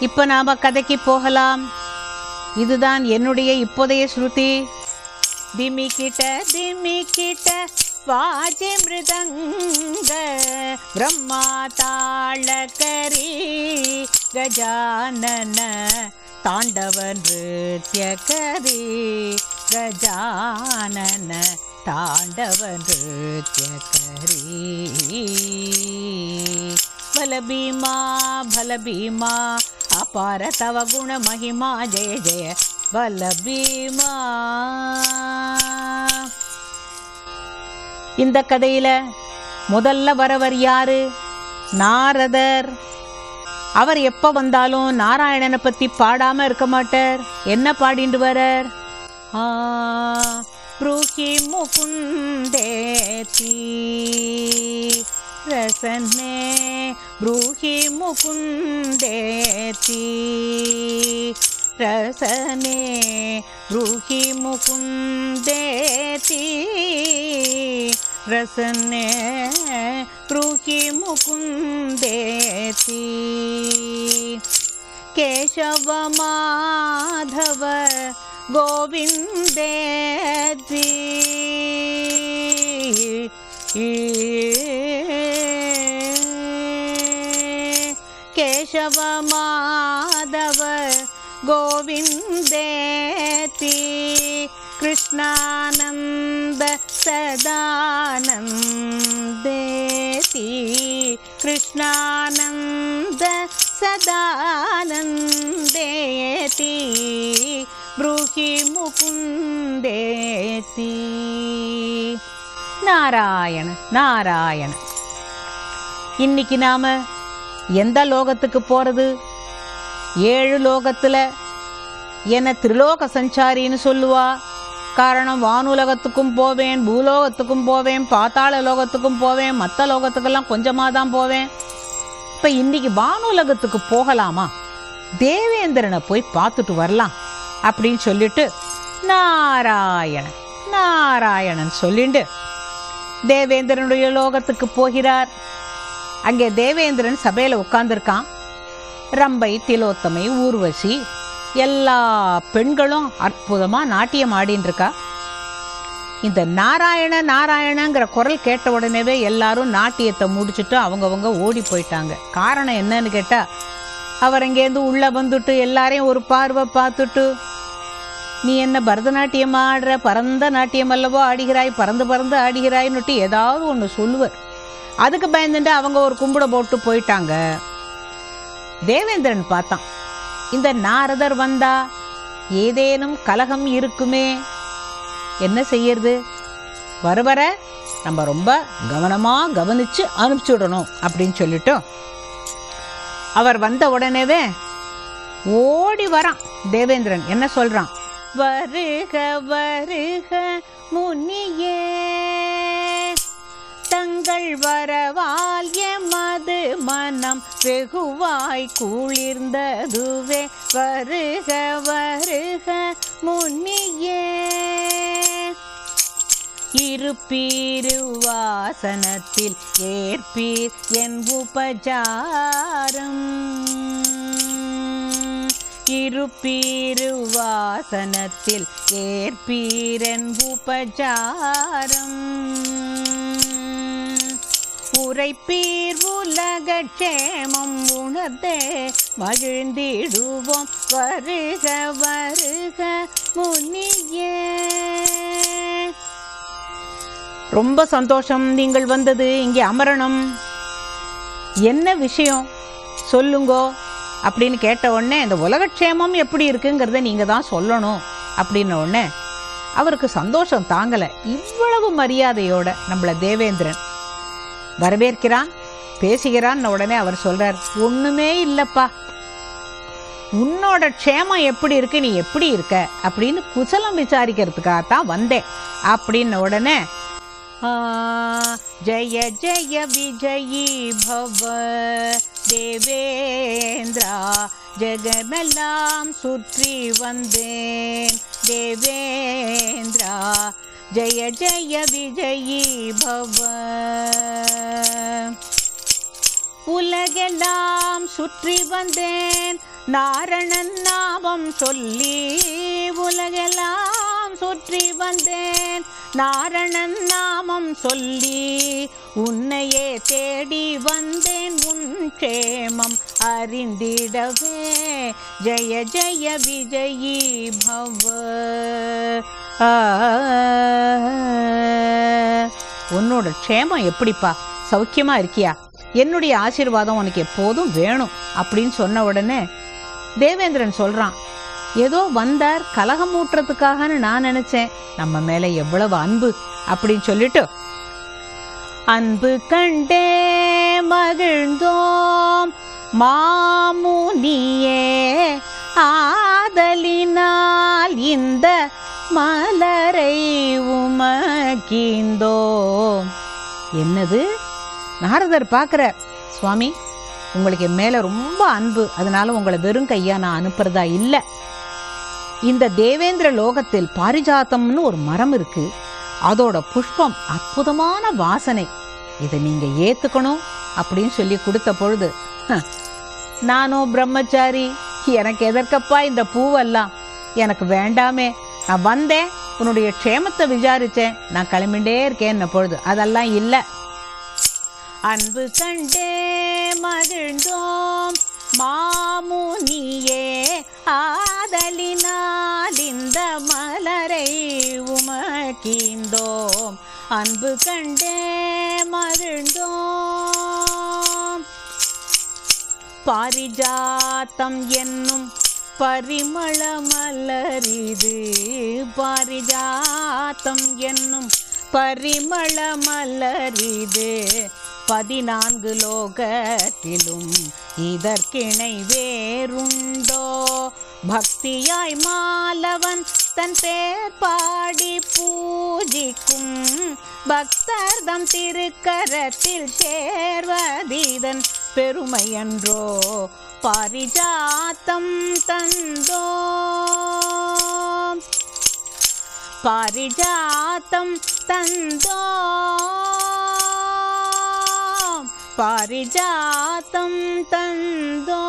இப்ப நாம கதைக்கு போகலாம். இதுதான் என்னுடைய இப்போதைய ஸ்ருதி. திமி கிட்ட திமி கிட்ட வாஜி மிருதங்க பிரம்மா தாழ கரி கஜானன தாண்டவ நிருத்திய கரி கஜானன தாண்டவ நிருத்திய கரி பல பீமா பல பீமா ಅಪಾರ ತವ ಗುಣ ಮಹಿಮಾ ಜಯ ಜಯ ಬಲಭೀಮಾ இந்த கதையில முதல்ல வரவர் யாரு நாரதர் அவர் எப்ப வந்தாலும் நாராயணனை பத்தி பாடாம இருக்க மாட்டார் என்ன பாடிண்டு வரார் ஆ ப்ரூஹி முகுந்தேதி ரசனே బ్రూహి ముకుందేతి రసనే బ్రూహి ముకుందేతి రసనే బ్రూహి ముకుందేతి కేశవ మాధవ గోవిందేతి ఈ കേശവ മാധവ ഗോവിന്ദേതി കൃഷ്ണാനന്ദ സദാനന്ദേതി കൃഷ്ണാനന്ദ സദാനന്ദേതി ബ്രൂഹി മുകുന്ദേതി നാരായണ നാരായണ. ഇന്നിക്ക് നാമ எந்த லோகத்துக்கு போறது? ஏழு லோகத்துல என்ன திரிலோக சஞ்சாரின்னு சொல்லுவா. காரணம் வானுலகத்துக்கும் போவேன் பூலோகத்துக்கும் போவேன் பாத்தாள லோகத்துக்கும் போவேன் மற்ற லோகத்துக்கெல்லாம் கொஞ்சமாக தான் போவேன். இப்போ இன்னைக்கு வானுலகத்துக்கு போகலாமா? தேவேந்திரனை போய் பார்த்துட்டு வரலாம் அப்படின்னு சொல்லிட்டு நாராயணன் நாராயணன் சொல்லிண்டு தேவேந்திரனுடைய லோகத்துக்கு போகிறார். அங்கே தேவேந்திரன் சபையில் உட்காந்துருக்கான் ரம்பை திலோத்தமை ஊர்வசி எல்லா பெண்களும் அற்புதமாக நாட்டியம் ஆடின்னு இருக்கா இந்த நாராயண நாராயணங்கிற குரல் கேட்ட உடனேவே எல்லாரும் நாட்டியத்தை முடிச்சுட்டு அவங்கவுங்க ஓடி போயிட்டாங்க. காரணம் என்னன்னு கேட்டால் அவர் அங்கேருந்து உள்ளே வந்துட்டு எல்லாரையும் ஒரு பார்வை பார்த்துட்டு நீ என்ன பரதநாட்டியம் ஆடுற? பரந்த நாட்டியம் அல்லவோ ஆடுகிறாய் பறந்து பறந்து ஆடுகிறாய்னுட்டு ஏதாவது ஒன்று சொல்லுவர். அதுக்கு பயந்துட்டு அவங்க ஒரு கும்பிட போட்டு போயிட்டாங்க. தேவேந்திரன் பார்த்தான். இந்த நாரதர் வந்தா ஏதேனும் கலகம் இருக்குமே? என்ன செய்யறது? வர வர நம்ம ரொம்ப கவனமா கவனிச்சு அனுப்பிச்சுடணும் அப்படின்னு சொல்லிட்டு அவர் வந்த உடனேவே ஓடி வரான் தேவேந்திரன். என்ன சொல்றான்? வருக வருக முனியே தங்கள் வரவால் எமது மனம் வெகுவாய் குளிர்ந்ததுவே. வருக வருக முனியே இருப்பீருவாசனத்தில் ஏற்பீர் என் உபஜாரம். இருப்பீருவாசனத்தில் ஏற்பீரன் உபஜாரம். உரைப்பீர் உலகக்ஷேமம் உணர்ந்தே மகிழ்ந்திடுவோம். வருக வருக முனியே ரொம்ப சந்தோஷம் நீங்கள் வந்தது இங்கே அமரணும். என்ன விஷயம்? சொல்லுங்கோ. அப்படின்னு கேட்ட உடனே இந்த உலகக்ஷேமம் எப்படி இருக்குங்கிறத நீங்கள் தான் சொல்லணும் அப்படின்ன உடனே அவருக்கு சந்தோஷம் தாங்கலை. இவ்வளவு மரியாதையோட நம்மள தேவேந்திரன் வரவேற்கிறான் பேசுகிறான் உடனே அவர் சொல்றார் ஒண்ணுமே இல்லப்பா. உன்னோட க்ஷேமம் எப்படி இருக்கு நீ எப்படி இருக்க? அப்படின்னு குசலம் விசாரிக்கிறதுக்காக தான் வந்தேன். அப்படின்ன உடனே ஆ, ஜய ஜய விஜயி பவ தேவேந்திரா ஜெகமெல்லாம் சுற்றி வந்தேன் தேவேந்திரா ஜய ஜய விஜயி பவ உலகெல்லாம் சுற்றி வந்தேன் நாரணன் நாமம் சொல்லி உலகெல்லாம் சுற்றி வந்தேன். நாரணன் நாமம் சொல்லி உன்னையே தேடி வந்தேன். உன் க்ஷேமம் அறிந்திடவே. ஜெய ஜெய விஜயி பவ. உன்னோட க்ஷேமம் எப்படிப்பா? சௌக்கியமா இருக்கியா? என்னுடைய ஆசீர்வாதம் உனக்கு எப்போதும் வேணும் அப்படின்னு சொன்ன உடனே தேவேந்திரன் சொல்றான் ஏதோ வந்தார் கலகம் ஊட்டுறதுக்காகன்னு நான் நினைச்சேன். நம்ம மேல எவ்வளவு அன்பு அப்படின்னு சொல்லிட்டு அன்பு கண்டே மகிழ்ந்தோம் மாமுனியே ஆதலினால் இந்த மலரை உமக்கிந்தோம் என்னது? நாரதர் பார்க்குற சுவாமி உங்களுக்கு என் மேல ரொம்ப அன்பு அதனால உங்களை வெறும் கையா நான் அனுப்புறதா இல்லை. இந்த தேவேந்திர லோகத்தில் பாரிஜாத்தம்னு ஒரு மரம் இருக்கு. அதோட புஷ்பம் அற்புதமான வாசனை. இதை நீங்க ஏத்துக்கணும் அப்படின்னு சொல்லி கொடுத்த பொழுது நானும் பிரம்மச்சாரி எனக்கு எதற்கப்பா இந்த பூவெல்லாம்? எனக்கு வேண்டாமே. நான் வந்தேன் உன்னுடைய க்ஷேமத்தை விசாரிச்சேன். நான் கிளம்பிண்டே இருக்கேன் பொழுது அதெல்லாம் இல்லை. அன்பு கண்டே மகிழ்ந்தோம் மாமுனியே ஆதலினால் இந்த மலரை உமக்கிந்தோம் அன்பு கண்டே மருந்தோம் பாரிஜாத்தம் என்னும் பரிமள மலரிது பாரிஜாத்தம் என்னும் பரிமள மலரிது பதினான்கு லோகத்திலும் இதற்கிணை வேறுண்டோ. பக்தியாய் மாலவன் தன் பேர் பாடி பூஜிக்கும் பக்தர்தம் திருக்கரத்தில் சேர்வதீதன் பெருமையன்றோ பாரிஜாத்தம் தந்தோ. பாரிஜாத்தம் தந்தோ. பாரிஜாத்தம் தந்தோ.